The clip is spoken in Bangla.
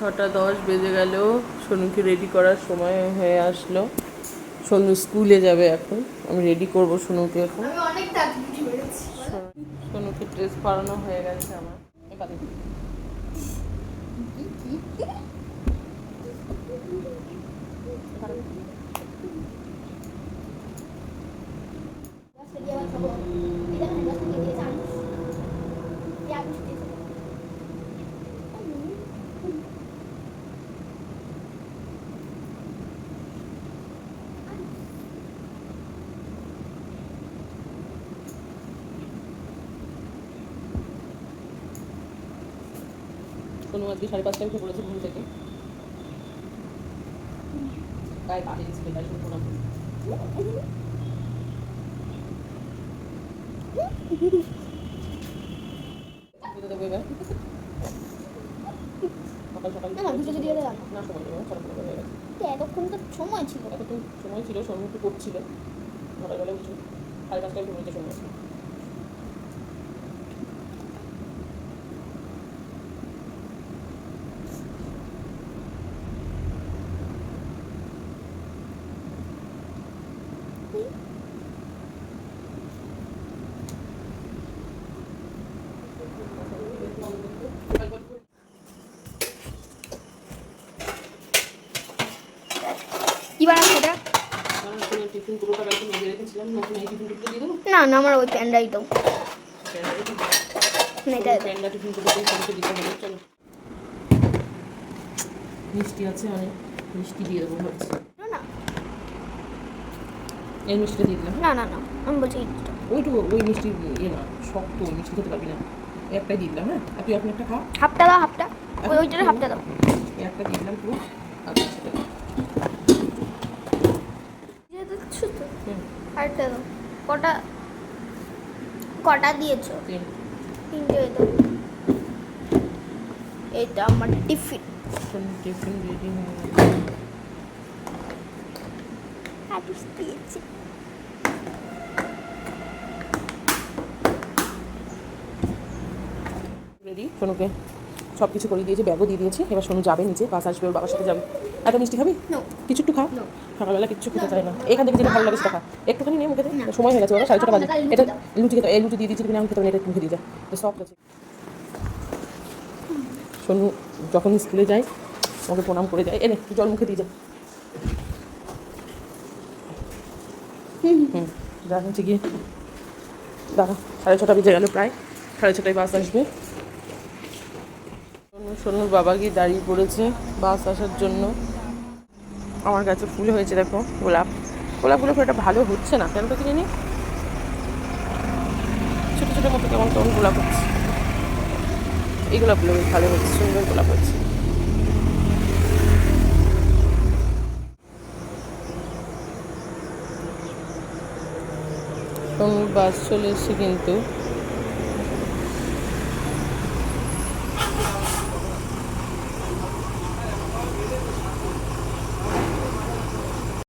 ছটা দশ বেজে গেল সোনুকে রেডি করার সময় হয়ে আসলো। সোনু স্কুলে যাবে এখন। আমি রেডি করব সোনুকে এখন। সোনুকে ড্রেস পরানো হয়ে গেছে আমার। সোনু আজকে সাড়ে পাঁচটায় উঠে পড়েছে ঘুম থেকে। গায়ে দিচ্ছে সকাল না, সময় এতক্ষণ তো সময় ছিল। সময় ছিল করছিল। সকালবেলা উঠে সাড়ে পাঁচটায় উঠে পড়েছে সোনু কি বানাচ্ছো এটা কারণ সোনুর টিফিন পুরোটা কালকে মেজে রেখেছিলাম নতুন এই টিফিন টুকরো দিয়ে দেবো না না আমার ওই প্যান্ডাই দাও। এটা মিষ্টি আছে অনেক মিষ্টি দিয়ে দেবো ভাবছি। এই মিষ্টিটা দিয়ে দিলাম। না না না আমি বলছি এইটা। ওইটুকু ওই মিষ্টি ইয়ে না শক্ত ওই মিষ্টি খেতে পারবি না। একটাই দিয়ে দিলাম হ্যাঁ? আর তুই এখন একটা খা হাফটা দাও হাফটা। ওই ওইটার হাফটা দাও। একটা দিয়ে দিলাম পুরো। তো আরেকটা দাও। কটা কটা দিয়েছ? তিন। তিনটে দাও এইটা আমার টিফিন। টিফিন রেডি হয়ে। আটিস দিয়েছি। রেডি সোনুকে সব কিছু করে দিয়েছি ব্যাগও দিয়ে দিয়েছি। এবার সোনু যাবে নিচে বাস আসবে ওর বাবার সাথে যাবে। এত মিষ্টি খাবি? কিছু একটু খা. সকালবেলা কিছু খেতে চায় না। এখান থেকে যেটা ভালো লাগে সেটা খা। একটুখানি নিয়ে মুখে। সময় হয়ে গেছে ওরা সাড়ে ছটা বাজে। এটা। লুচি খেতে এই লুচি দিয়ে দিচ্ছি কিনা আমি খেতে এটা মুখে দিয়ে যা। সফট আছে। সোনু যখন স্কুলে যায় ওকে প্রণাম করে যায়। এনে জল মুখে দিয়ে যা। হুম যা হচ্ছে গিয়ে দাঁড়া, সাড়ে ছটা বেজে গেল প্রায়। সাড়ে ছটায় বাস আসবে। সোনু সোনুর বাবা গিয়ে দাঁড়িয়ে পড়েছে বাস আসার জন্য। আমার কাছে ফুল হয়েছে, দেখো, গোলাপ। গোলাপগুলো খুব একটা ভালো হচ্ছে না, কেন তো কিনে নি ছোটো ছোটো মতো কেমন কেমন গোলাপ হচ্ছে। এই গোলাপগুলো ভালো হচ্ছে, সুন্দর গোলাপ হচ্ছে। সোনুর বাস চলে এসছে কিন্তু।